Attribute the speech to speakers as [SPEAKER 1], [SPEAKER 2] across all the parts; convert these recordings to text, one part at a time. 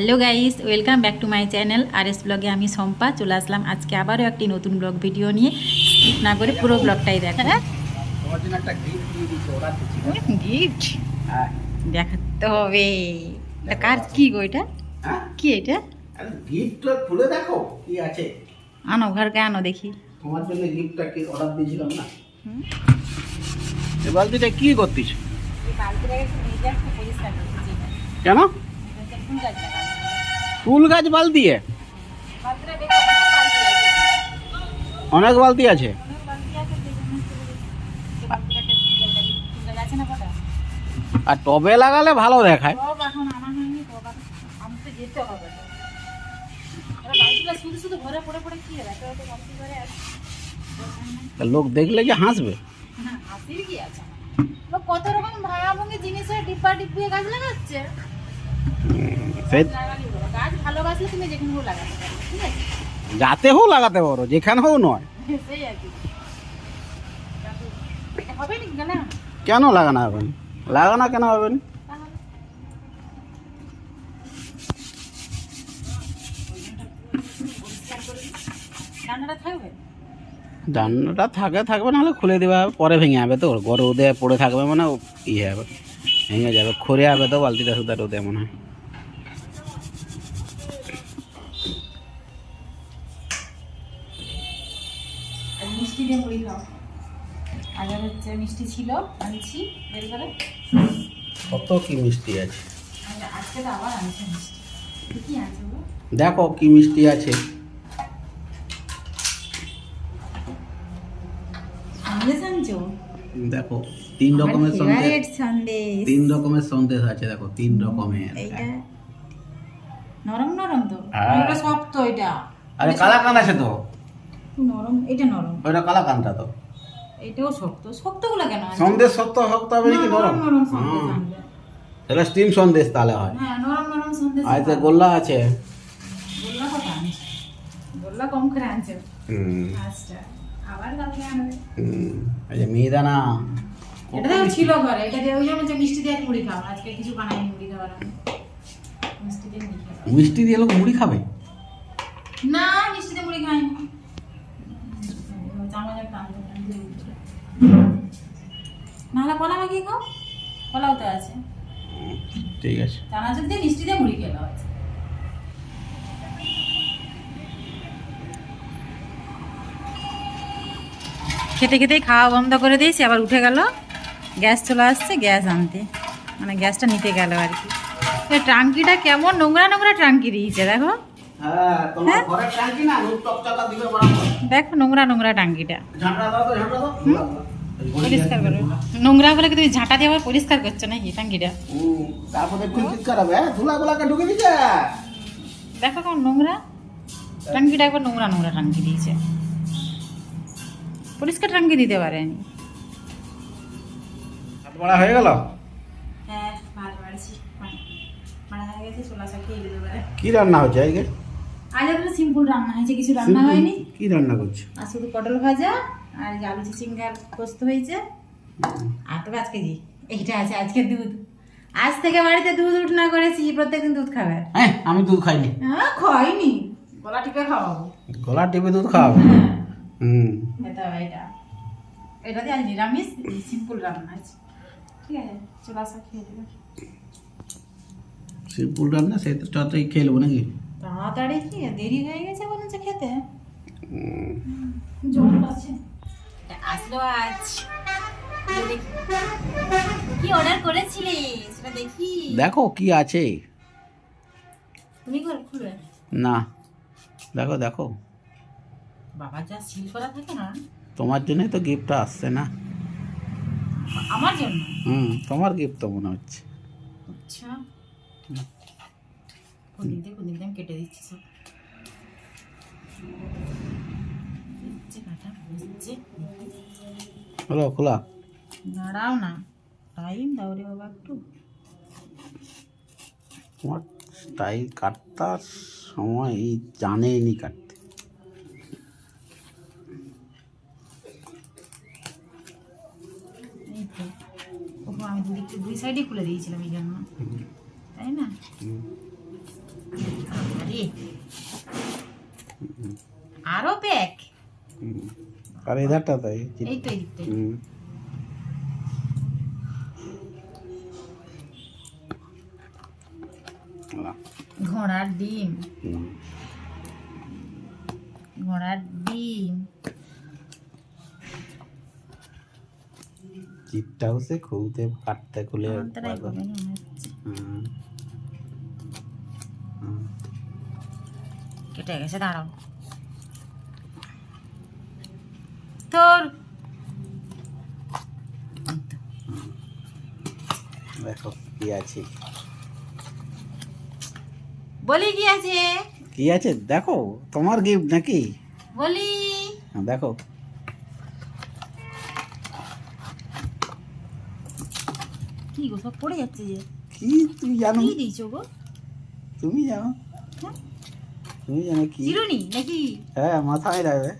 [SPEAKER 1] Hello guys welcome back to my channel R S ব্লগে আমি সম্পা চলে আসলাম আজকে আবারও একটি নতুন ব্লগ ভিডিও নিয়ে। স্কিপ না করে পুরো ব্লগটাই দেখা।
[SPEAKER 2] তোমার গিফট। হ্যাঁ।
[SPEAKER 1] দেখাতে হবে। কার কি গো এটা?
[SPEAKER 2] হ্যাঁ?
[SPEAKER 1] কি এটা?
[SPEAKER 2] খুলে দেখো কি আছে।
[SPEAKER 1] আনো ঘরকে আনো দেখি।
[SPEAKER 2] তোমার জন্য গিফটটা কি অর্ডার দিয়েছিলাম না? এই বালতিটা কি করতিস? কেন? ফুল গাছ বালতি এ? অনেক বালতি আছে আর টবে লাগালে ভালো দেখায় তা লোক দেখলে যে হাসবে
[SPEAKER 1] কত রকম ভাঙাভাঙি জিনিসের ডিব্বা ডিব্বিয়ে গাছ লাগাচ্ছে
[SPEAKER 2] যাতে হোক লাগাতে পারো, যেখানে হোক নয়
[SPEAKER 1] হবে না
[SPEAKER 2] কেন লাগানো হবে? লাগানো কেন হবে না? থাকে, থাকবে, নাহলে খুলে দেওয়া হবে, পরে ভেঙে যাবে তো গড় রোদে পড়ে থাকবে মানে ইয়ে হবে, ভেঙে যাবে, খরে যাবে তো বালতিটা সুদা রোদে মনে হয়
[SPEAKER 1] মিষ্টি দিয়ে মুড়ি খাও আগে হচ্ছে মিষ্টি ছিল আনছি। বের করে।
[SPEAKER 2] কত কি মিষ্টি আছে?
[SPEAKER 1] আজকে তো আবার আনছে মিষ্টি। কি আছে
[SPEAKER 2] দেখো কি মিষ্টি আছে। দেখো তিন রকমের সন্দেশ। তিন রকমের সন্দেশ আছে দেখো তিন রকমের।
[SPEAKER 1] নরম নরম তো। শক্ত এটা।
[SPEAKER 2] আরে কালাকান আছে তো।
[SPEAKER 1] নরম এটা নরম।
[SPEAKER 2] কালাকানটা তো।
[SPEAKER 1] এটাও শক্ত। শক্তগুলো কেন
[SPEAKER 2] সন্দেশ সত্য শক্ত হবে নাকি
[SPEAKER 1] নরম?
[SPEAKER 2] নরম। তাহলে স্টিম সন্দেশ তাহলে হয়।
[SPEAKER 1] হ্যাঁ নরম সন্দেশ
[SPEAKER 2] গোল্লা আছে।
[SPEAKER 1] গোল্লা কত আনছে গোল্লা কম করে আনছে।
[SPEAKER 2] হুম।
[SPEAKER 1] আচ্ছা আবার কালকে আনবে।
[SPEAKER 2] হুম, এই মিহিদানা।
[SPEAKER 1] এটা ছিল ঘরে। এটা দিয়ে ওই জন্য যে মিষ্টি দিয়ে মুড়ি আজকে কিছু মুড়ি মিষ্টি দিয়ে মুড়ি খাব।
[SPEAKER 2] মিষ্টি দিয়ে লোক মুড়ি খাবে?
[SPEAKER 1] না মিষ্টি দিয়ে মুড়ি খাইনি চামচ একটা আনতে হবে। নাহলে কলা মাখিয়ে খাও কলাও তো আছে।
[SPEAKER 2] ঠিক আছে।
[SPEAKER 1] চানাচুর দিয়ে মিষ্টি দিয়ে মুড়ি খেলো আছে খেতে খেতেই খাওয়া বন্ধ করে দিয়েছি আবার উঠে গেল। গ্যাস চলে আসছে গ্যাস আনতে। মানে গ্যাসটা নিতে গেল আর কি। ট্রাঙ্কিটা কেমন? নোংরা নোংরা ট্রাঙ্কি দিয়েছে দেখো।
[SPEAKER 2] হ্যাঁ বরাবর।
[SPEAKER 1] দেখো নোংরা নোংরা টাঙ্কিটা।
[SPEAKER 2] ঝাঁটা দাও তো ঝাঁটা দাও।
[SPEAKER 1] পরিষ্কার করো। নোংরা বলে কি তুমি ঝাঁটা দিয়ে আবার পরিষ্কার করছ নাকি
[SPEAKER 2] তারপরে চিৎকার হ্যাঁ? ধুলা গুলাকে ঢুকে দিচ্ছে
[SPEAKER 1] দেখো কেমন নোংরা। টাঙ্কিটা একবার নোংরা নোংরা টাঙ্কি দিয়েছে। পরিষ্কার টাঙ্কি দিতে পারেনি।
[SPEAKER 2] হাত বাড়া হয়ে গেল?
[SPEAKER 1] হ্যাঁ ভাত বাড়ছি মারা হয়ে গেছে চোলা খেয়ে
[SPEAKER 2] কি রান্না হচ্ছে আজকে?
[SPEAKER 1] আজ একটা সিম্পল রান্না হয়েছে কিছু রান্না হয়নি।
[SPEAKER 2] কি রান্না করছ?
[SPEAKER 1] আর শুধু পটল ভাজা আর আলু চিচিঙ্গার পোস্ত হয়েছে। আর তো পাঁচ কেজি এইটা আছে আজকে দুধ। আজ থেকে বাড়িতে দুধ উঠনা করেছি প্রত্যেকদিন দুধ খাবে।
[SPEAKER 2] হ্যাঁ আমি দুধ খাইনি।
[SPEAKER 1] হ্যাঁ খাইনি গলা টিপে খাওয়াবো।
[SPEAKER 2] গলা টিপে দুধ খাওয়াবে?
[SPEAKER 1] হ্যাঁ।
[SPEAKER 2] হুম।
[SPEAKER 1] হবে এটা। এটা দিয়ে আজ নিরামিষ সিম্পল রান্না আছে। ঠিক আছে চলে আসা খেয়ে দেবে
[SPEAKER 2] সিম্পল রান্না সেই তো তাড়াতাড়ি খেয়ে নেব নাকি?
[SPEAKER 1] তাড়াতাড়ি কি? দেরি হয়ে গেছে মনে হচ্ছে খেতে? জল আছে আসলো আজ। কি অর্ডার করেছিলে? সেটা দেখি।
[SPEAKER 2] দেখো কি আছে।
[SPEAKER 1] তুমি ঘর খুলবে
[SPEAKER 2] না। দেখো দেখো।
[SPEAKER 1] বাবা যা সিল করা থাকে না।
[SPEAKER 2] তোমার জন্যই তো গিফটটা আসছে না।
[SPEAKER 1] আমার জন্য?
[SPEAKER 2] হুম তোমার গিফট তো মনে হচ্ছে।
[SPEAKER 1] আচ্ছা। থেকে আমি কেটে দিচ্ছি সব কাটা
[SPEAKER 2] হলো খোলা
[SPEAKER 1] দাঁড়াও না টাইম দাও রে বাবা একটু
[SPEAKER 2] তোমার স্টাইল কাটতার সময় জানেনি কাটতে
[SPEAKER 1] আমি দুদিক দুই সাইডে খুলে দিয়েছিলাম এই জন্য তাই না।
[SPEAKER 2] আরও প্যাক আর তাই এই
[SPEAKER 1] তো ঘোড়ার ডিম। ঘোড়ার ডিম।
[SPEAKER 2] চিপটাও সে খুলতে পারতে খুলে
[SPEAKER 1] কেটে গেছে দাঁড়াও। তোর
[SPEAKER 2] দেখো কি আছে?
[SPEAKER 1] বলি কি আছে?
[SPEAKER 2] কি আছে? দেখো তোমার গিফট নাকি?
[SPEAKER 1] বলি।
[SPEAKER 2] হ্যাঁ, দেখো।
[SPEAKER 1] কি গো সব পড়ে যাচ্ছে যে।
[SPEAKER 2] কি তুমি জানো?
[SPEAKER 1] কি দিয়েছ গো?
[SPEAKER 2] তুমি জানো?
[SPEAKER 1] হ্যাঁ?
[SPEAKER 2] তুমি জানো কি?
[SPEAKER 1] চিরুনি নাকি?
[SPEAKER 2] হ্যাঁ মাথায় রাখবে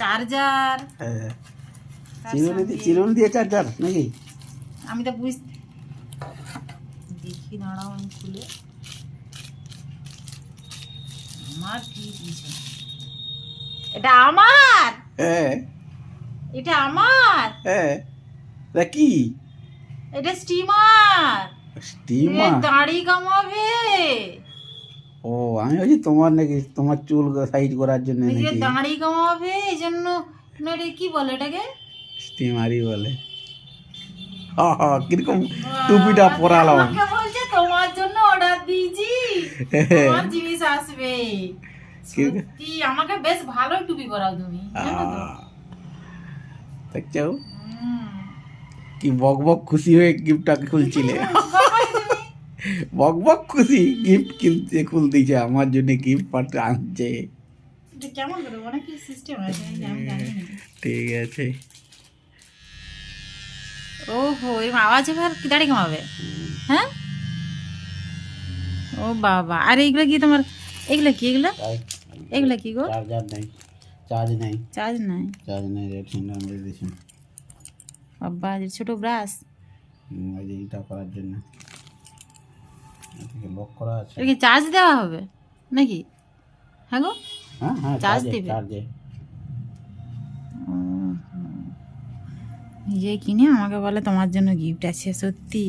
[SPEAKER 1] চার্জার।
[SPEAKER 2] হ্যাঁ। চিরুনি দিয়ে চিরুনি দিয়ে চার্জার নাকি?
[SPEAKER 1] আমি তো বুঝ দেখি দাঁড়াও আমি খুলে। আমার কি দিয়েছে এটা আমার?
[SPEAKER 2] হ্যাঁ।
[SPEAKER 1] এটা আমার?
[SPEAKER 2] হ্যাঁ। তা কি?
[SPEAKER 1] এটা স্টিমার।
[SPEAKER 2] স্টিমার?
[SPEAKER 1] দাড়ি কামাবে।
[SPEAKER 2] ও আমি ভাবছি তোমার নাকি তোমার চুল সাইড করার জন্য
[SPEAKER 1] এদিকে
[SPEAKER 2] নাকি?
[SPEAKER 1] দাড়ি কামাবে এই জন্য না এটা কি বলে এটাকে?
[SPEAKER 2] স্টিমারই বলে। হা, হা, কীরকম টুপিটা পরালাম।
[SPEAKER 1] আমাকে বলছে তোমার জন্য অর্ডার দিয়েছি। তোমার জিনিস আসবে। সত্যি আমাকে বেশ ভালো টুপি পরাও তুমি জানো তো?
[SPEAKER 2] দেখছ?
[SPEAKER 1] হুম।
[SPEAKER 2] কি বক বক খুশি হয়ে গিফটটা খুলছিলে।
[SPEAKER 1] বাবাই তুমি।
[SPEAKER 2] বক বক খুশি গিফট কিনতে খুলতেছে আমার জন্য গিফট পাঠাতে আনছে
[SPEAKER 1] এটা কেমন করে? অনেক কি সিস্টেম আছে আমি আমি জানি না।
[SPEAKER 2] ঠিক আছে।
[SPEAKER 1] ওহো এরকম আওয়াজ এবার কি দাড়ি কামাবে হ্যাঁ? ও বাবা আর এইগুলো কি তোমার এগুলো কি এগুলো? এগুলো কি গো?
[SPEAKER 2] চার্জার নেই চার্জ নেই।
[SPEAKER 1] চার্জ নাই?
[SPEAKER 2] চার্জ নেই রেড হ্যান্ডার মেরে দিয়েছি
[SPEAKER 1] বাবা যে ছোট ব্রাশ
[SPEAKER 2] হুম, ওই যে এইটা করার জন্য। এদিকে লক করা আছে।
[SPEAKER 1] এটা কি চার্জ দেওয়া হবে? নাকি? হ্যাঁ গো?
[SPEAKER 2] হ্যাঁ হ্যাঁ
[SPEAKER 1] চার্জ
[SPEAKER 2] চার্জে
[SPEAKER 1] দিবে?
[SPEAKER 2] চার্জে
[SPEAKER 1] নিজে কিনে আমাকে বলে তোমার জন্য গিফট আছে সত্যি।